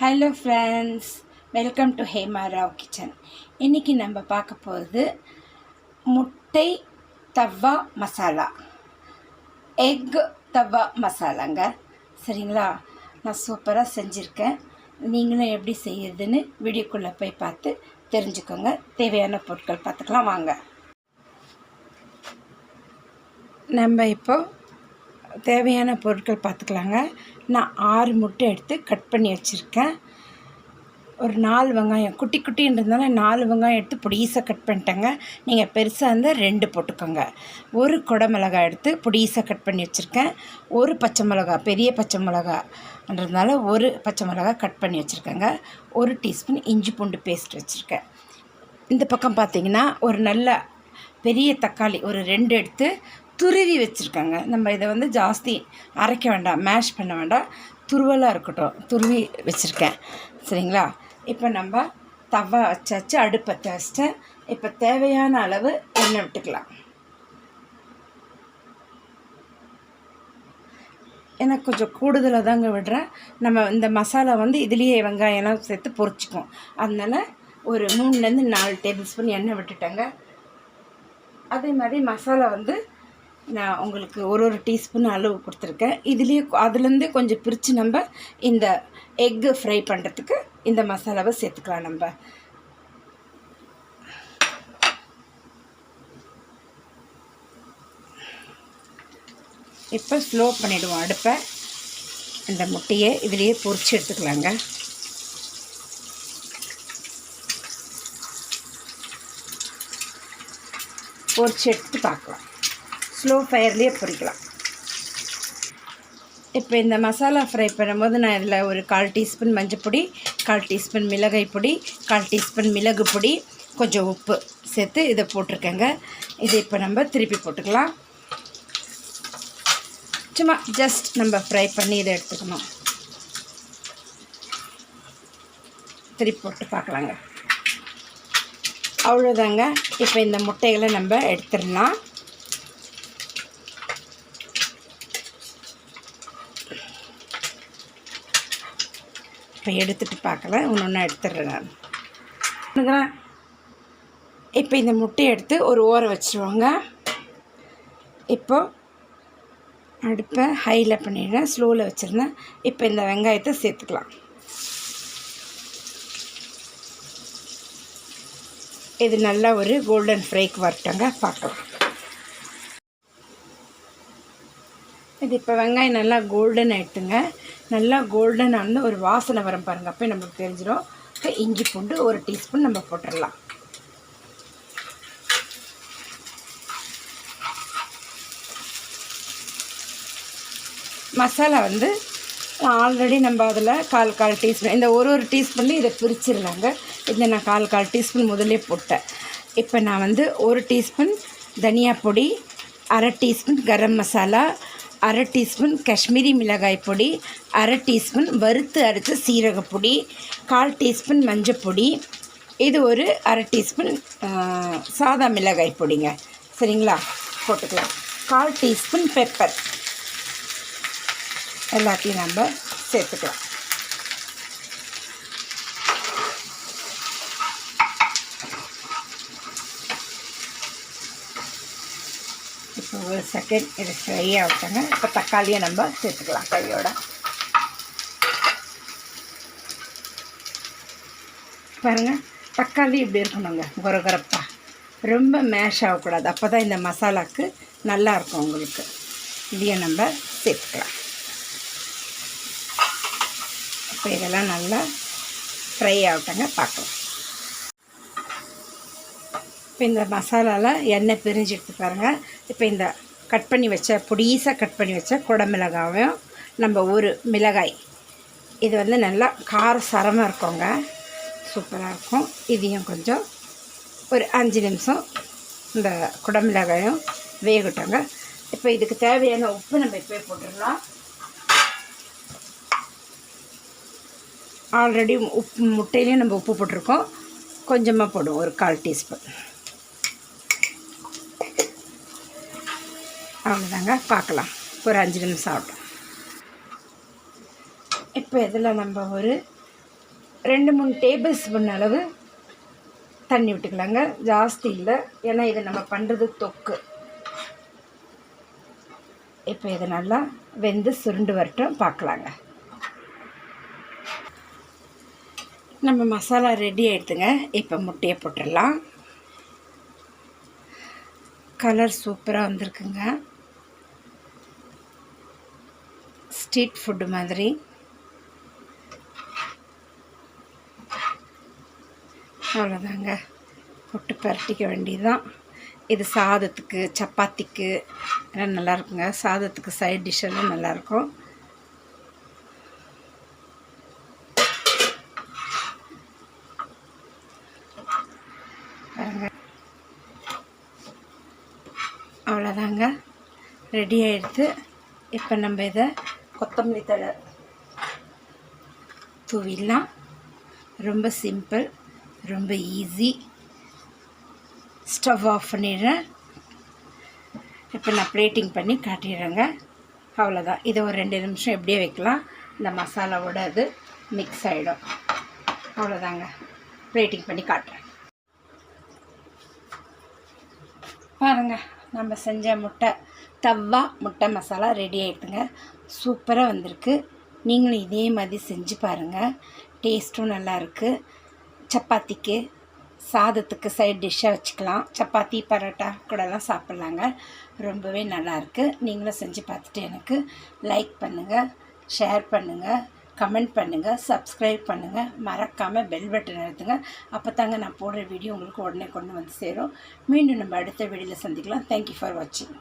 Hello friends welcome to Hema Rao kitchen இன்றைக்கி நம்ம பார்க்க போகிறது முட்டை தவா மசாலா. எக் தவா மசாலாங்க. சரிங்களா? நான் சூப்பராக செஞ்சுருக்கேன். நீங்களும் எப்படி செய்யுதுன்னு வீடியோக்குள்ளே போய் பார்த்து தெரிஞ்சுக்கோங்க. தேவையான பொருட்கள் பார்த்துக்கலாம். வாங்க. நம்ம இப்போ தேவையான பொருட்கள் பார்த்துக்கலாங்க. நான் ஆறு முட்டை எடுத்து கட் பண்ணி வச்சுருக்கேன். ஒரு நாலு வெங்காயம் குட்டி குட்டின்றதுனால நாலு வெங்காயம் எடுத்து பொடிசாக கட் பண்ணிட்டேங்க. நீங்கள் பெருசாக இருந்தால் ரெண்டு போட்டுக்கோங்க. ஒரு குடை மிளகாய் எடுத்து பொடிசாக கட் பண்ணி வச்சுருக்கேன். ஒரு பச்சை மிளகா பெரிய பச்சை மிளகான்றதுனால ஒரு பச்சை மிளகா கட் பண்ணி வச்சுருக்கேங்க. ஒரு டீஸ்பூன் இஞ்சி பூண்டு பேஸ்ட் வச்சுருக்கேன். இந்த பக்கம் பார்த்திங்கன்னா ஒரு நல்ல பெரிய தக்காளி ஒரு ரெண்டு எடுத்து துருவி வச்சுருக்காங்க. நம்ம இதை வந்து ஜாஸ்தி அரைக்க வேண்டாம் மேஷ் பண்ண வேண்டாம். துருவலாக இருக்கட்டும். துருவி வச்சுருக்கேன். சரிங்களா? இப்போ நம்ம தவா வச்சாச்சு அடுப்பை வச்சிட்டேன் இப்போ தேவையான அளவு எண்ணெய் விட்டுக்கலாம். எனக்கு கொஞ்சம் கூடுதலாக தாங்க விடுறேன். நம்ம இந்த மசாலா வந்து இதுலேயே வெங்காயம்லாம் சேர்த்து பொறிச்சிக்கும். அதனால் ஒரு மூணுலேருந்து நாலு டேபிள் ஸ்பூன் எண்ணெய் விட்டுட்டேங்க. அதே மாதிரி மசாலா வந்து நான் உங்களுக்கு ஒரு ஒரு டீஸ்பூன் அளவு கொடுத்துருக்கேன். இதுலேயே அதுலேருந்து கொஞ்சம் பிரித்து நம்ம இந்த எக்கு ஃப்ரை பண்ணுறதுக்கு இந்த மசாலாவை சேர்த்துக்கலாம் நம்ம. இப்போ ஸ்லோ பண்ணிவிடுவோம் அடுப்பை. இந்த முட்டையை இதுலேயே பொறிச்சு எடுத்துக்கலாங்க. பொரிச்சு எடுத்து பார்க்கலாம். ஸ்லோ ஃபயர்லேயே பொரிக்கலாம் இப்போ இந்த மசாலா ஃப்ரை பண்ணும்போது நான் இதில் ஒரு கால் டீஸ்பூன் மஞ்சள் கால் டீஸ்பூன் மிளகாய் பொடி கால் டீஸ்பூன் மிளகு பொடி கொஞ்சம் உப்பு சேர்த்து இதை போட்டிருக்கேங்க. இதை இப்போ நம்ம திருப்பி போட்டுக்கலாம். சும்மா ஜஸ்ட் நம்ம ஃப்ரை பண்ணி இதை எடுத்துக்கணும். திருப்பி போட்டு பார்க்கலாங்க. அவ்வளோதாங்க. இப்போ இந்த முட்டைகளை நம்ம எடுத்துடலாம். இப்போ எடுத்துகிட்டு பார்க்கலாம் ஒன்று ஒன்றா எடுத்துடுறேன் நான். இப்போ இந்த முட்டையை எடுத்து ஒரு ஊற வச்சுருவாங்க. இப்போ அடுப்பை ஹையில் பண்ணிடுறேன். ஸ்லோவில் வச்சுருந்தேன். இப்போ இந்த வெங்காயத்தை சேர்த்துக்கலாம். இது நல்லா ஒரு கோல்டன் ஃப்ரைக்கு வரட்டங்க. பார்க்கலாம். இது இப்போ வெங்காயம் நல்லா கோல்டன் ஆகிட்டுங்க நல்லா கோல்டன் ஆனது ஒரு வாசனை வரும் பாருங்கள் அப்போ நம்மளுக்கு தெரிஞ்சிடும் இப்போ இஞ்சி பூண்டு ஒரு டீஸ்பூன் நம்ம போட்டுடலாம். மசாலா வந்து ஆல்ரெடி நம்ம அதில் கால் கால் டீஸ்பூன் இந்த ஒரு ஒரு டீஸ்பூன்லேயும் இதை பிரிச்சிடலாங்க. இதை நான் கால் கால் டீஸ்பூன் முதலே போட்டேன். இப்போ நான் வந்து ஒரு டீஸ்பூன் தனியா பொடி அரை டீஸ்பூன் கரம் மசாலா அரை டீஸ்பூன் காஷ்மீரி மிளகாய் பொடி அரை டீஸ்பூன் வறுத்து அரைச்ச சீரகப்பொடி கால் டீஸ்பூன் மஞ்சப்பொடி இது ஒரு அரை டீஸ்பூன் சாதா மிளகாய் பொடிங்க. சரிங்களா? போட்டுக்கலாம். கால் டீஸ்பூன் பெப்பர். எல்லாத்தையும் நம்ம சேர்த்துக்கலாம். ஒரு செகண்ட் இது ஃப்ரை ஆகட்டுங்க இப்போ தக்காளியை நம்ம சேர்த்துக்கலாம் கையோட. பாருங்கள் தக்காளி இப்படி இருக்கணுங்க குரகுரப்பா. ரொம்ப மேஷ் ஆகக்கூடாது. அப்போ தான் இந்த மசாலாவுக்கு நல்லாயிருக்கும் உங்களுக்கு. இதையும் நம்ம சேர்த்துக்கலாம். இப்போ இதெல்லாம் நல்லா ஃப்ரை ஆகட்டுங்க பார்க்கலாம். இப்போ இந்த மசாலாவில் எண்ணெய் பிரிஞ்சு எடுத்து பாருங்கள் இப்போ இந்த கட் பண்ணி வச்ச பொடிசாக கட் பண்ணி வச்ச குடமிளகாவையும் நம்ம ஒரு மிளகாய் இது வந்து நல்லா கார சரமாக இருக்குங்க. சூப்பராக இருக்கும். இதையும் கொஞ்சம் ஒரு அஞ்சு நிமிஷம் இந்த குடமிளகாயும் வேகட்டோங்க. இப்போ இதுக்கு தேவையான உப்பு நம்ம இப்போ போட்டுடலாம். ஆல்ரெடி உப்பு முட்டையிலையும் நம்ம உப்பு போட்டிருக்கோம். கொஞ்சமாக போடுவோம் ஒரு கால் டீஸ்பூன். அவ்வளோதாங்க பார்க்கலாம். ஒரு அஞ்சு நிமிஷம் ஆகட்டும். இப்போ இதில் நம்ம ஒரு ரெண்டு மூணு டேபிள் ஸ்பூன் அளவு தண்ணி விட்டுக்கலாங்க. ஜாஸ்தி இல்லை ஏன்னா இதை நம்ம பண்ணுறது தொக்கு. இப்போ இதை நல்லா வெந்து சுருண்டு வரட்டும் பார்க்கலாங்க. நம்ம மசாலா ரெடி ஆகிடுதுங்க இப்போ முட்டையை போட்டுடலாம். கலர் சூப்பராக வந்திருக்குங்க. ஸ்ட்ரீட் ஃபுட்டு மாதிரி. அவ்வளோதாங்க. போட்டு பரட்டிக்க வேண்டியதுதான். இது சாதத்துக்கு சப்பாத்திக்கு எல்லாம் நல்லாயிருக்குங்க. சாதத்துக்கு சைட் டிஷ் எல்லாம் நல்லாயிருக்கும். அவ்வளோதாங்க. ரெடி ஆகிடுது இப்போ நம்ம இதை கொத்தமல்லி தழை. தூவிடலாம். ரொம்ப சிம்பிள் ரொம்ப ஈஸி ஸ்டவ் ஆஃப் பண்ணிடுறேன். இப்போ நான் பிளேட்டிங் பண்ணி காட்டிடுறேங்க. அவ்வளோதான் இதை ஒரு ரெண்டு நிமிஷம் எப்படியே வைக்கலாம். இந்த மசாலாவோட அது மிக்ஸ் ஆகிடும் அவ்வளோதாங்க பிளேட்டிங் பண்ணி காட்டுறேன். பாருங்கள் நம்ம செஞ்ச முட்டை தவா முட்டை மசாலா ரெடி ஆகிடுதுங்க சூப்பராக வந்திருக்கு. நீங்களும் இதே மாதிரி செஞ்சு பாருங்கள் டேஸ்ட்டும் நல்லாயிருக்கு சப்பாத்திக்கு சாதத்துக்கு சைட் டிஷ்ஷாக வச்சுக்கலாம். சப்பாத்தி பரோட்டா கூடலாம் சாப்பிட்லாங்க. ரொம்பவே நல்லாயிருக்கு நீங்களும் செஞ்சு பார்த்துட்டு எனக்கு லைக் பண்ணுங்கள் ஷேர் பண்ணுங்கள் கமெண்ட் பண்ணுங்கள் சப்ஸ்கிரைப் பண்ணுங்கள் மறக்காமல் பெல் பட்டன் அழுத்துங்க. அப்போ தாங்க நான் போடுற வீடியோ உங்களுக்கு உடனே கொண்டு வந்து சேரும். மீண்டும் நம்ம அடுத்த வீடியோவில் சந்திக்கலாம். தேங்க்யூ ஃபார் வாட்சிங்